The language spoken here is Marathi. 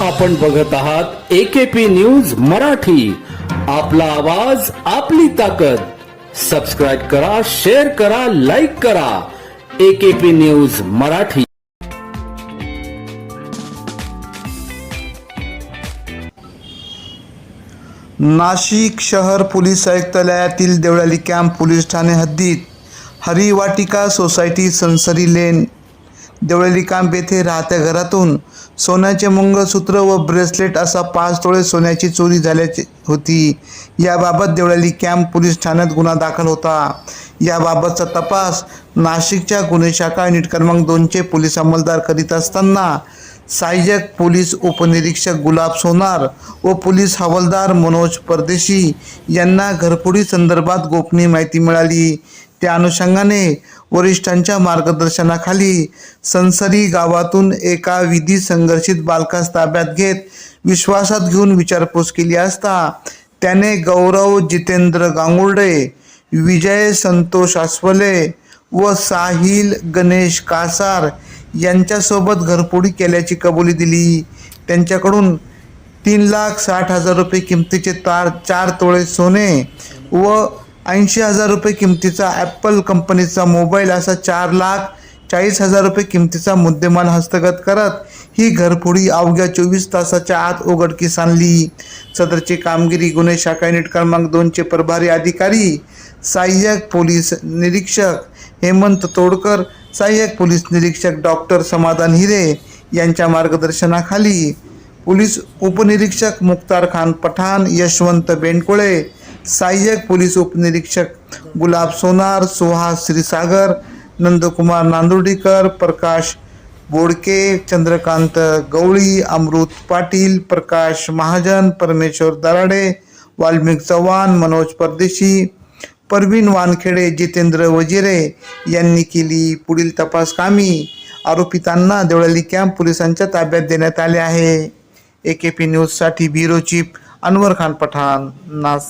आपण बघत आहात एकेपी न्यूज मराठी. आपला आवाज आपली ताकद. सबस्क्राईब करा शेअर करा लाईक करा. AKP news Marathi. नाशिक शहर पोलीस आयुक्तालयातील देवळाली कॅम्प पोलीस ठाणे हद्दीत हरिवाटिका सोसायटी सनसरी लेन देवळाली कांब येथे राहत्या घरातून सोन्याचे मंगळसूत्र व ब्रेसलेट असा पाच तोळे सोन्याची चोरी झाल्याची होती. याबाबत देवळाली कॅम्प पोलीस ठाण्यात गुन्हा दाखल होता. याबाबतचा तपास नाशिकच्या गुन्हे शाखा युनिट क्रमांक दोनचे पोलीस अंमलदार करीत असताना सहाय्यक पोलीस उपनिरीक्षक गुलाब सोनार व पोलीस हवालदार मनोज परदेशी यांना घरफोडी संदर्भात गोपनीय माहिती मिळाली. त्या अनुषंगाने वरिष्ठांच्या मार्गदर्शनाखाली संसरी गावातून एका विधी संघर्षित बालकास ताब्यात घेत विश्वासात घेऊन विचारपूस केली असता त्याने गौरव जितेंद्र गांगुर्डे विजय संतोष आसवले व साहिल गणेश कासार यांच्यासोबत घरफोडी केल्याची कबुली दिली. त्यांच्याकडून तीन लाख साठ हजार रुपये किमतीचे तार चार तोळे सोने व ऐंशी हजार रुपये किमतीचा ॲपल कंपनीचा मोबाईल असा चार लाख चाळीस हजार रुपये किमतीचा मुद्देमाल हस्तगत करत ही घरफोडी अवघ्या चोवीस तासाच्या आत उघडकीस आणली. सदरची कामगिरी गुन्हे शाखा युनिट क्रमांक दोनचे प्रभारी अधिकारी सहाय्यक पोलीस निरीक्षक हेमंत तोडकर सहाय्यक पोलीस निरीक्षक डॉक्टर समाधान हिरे यांच्या मार्गदर्शनाखाली पोलीस उपनिरीक्षक मुक्तार खान पठाण यशवंत बेंडकोळे सहाय्यक पोलीस उपनिरीक्षक गुलाब सोनार सुहास श्रीसागर नंदकुमार नांदुर्डीकर प्रकाश बोडके चंद्रकांत गवळी अमृत पाटील प्रकाश महाजन परमेश्वर दराडे वाल्मिक चव्हाण मनोज परदेशी परवीन वानखेडे जितेंद्र वजिरे यांनी केली पुढील तपास कामी. आरोपितांना देवळाली कॅम्प पोलिसांच्या ताब्यात देण्यात आले आहे. ए के पी न्यूजसाठी ब्युरो चीफ अनवर खान पठाण नाशिक.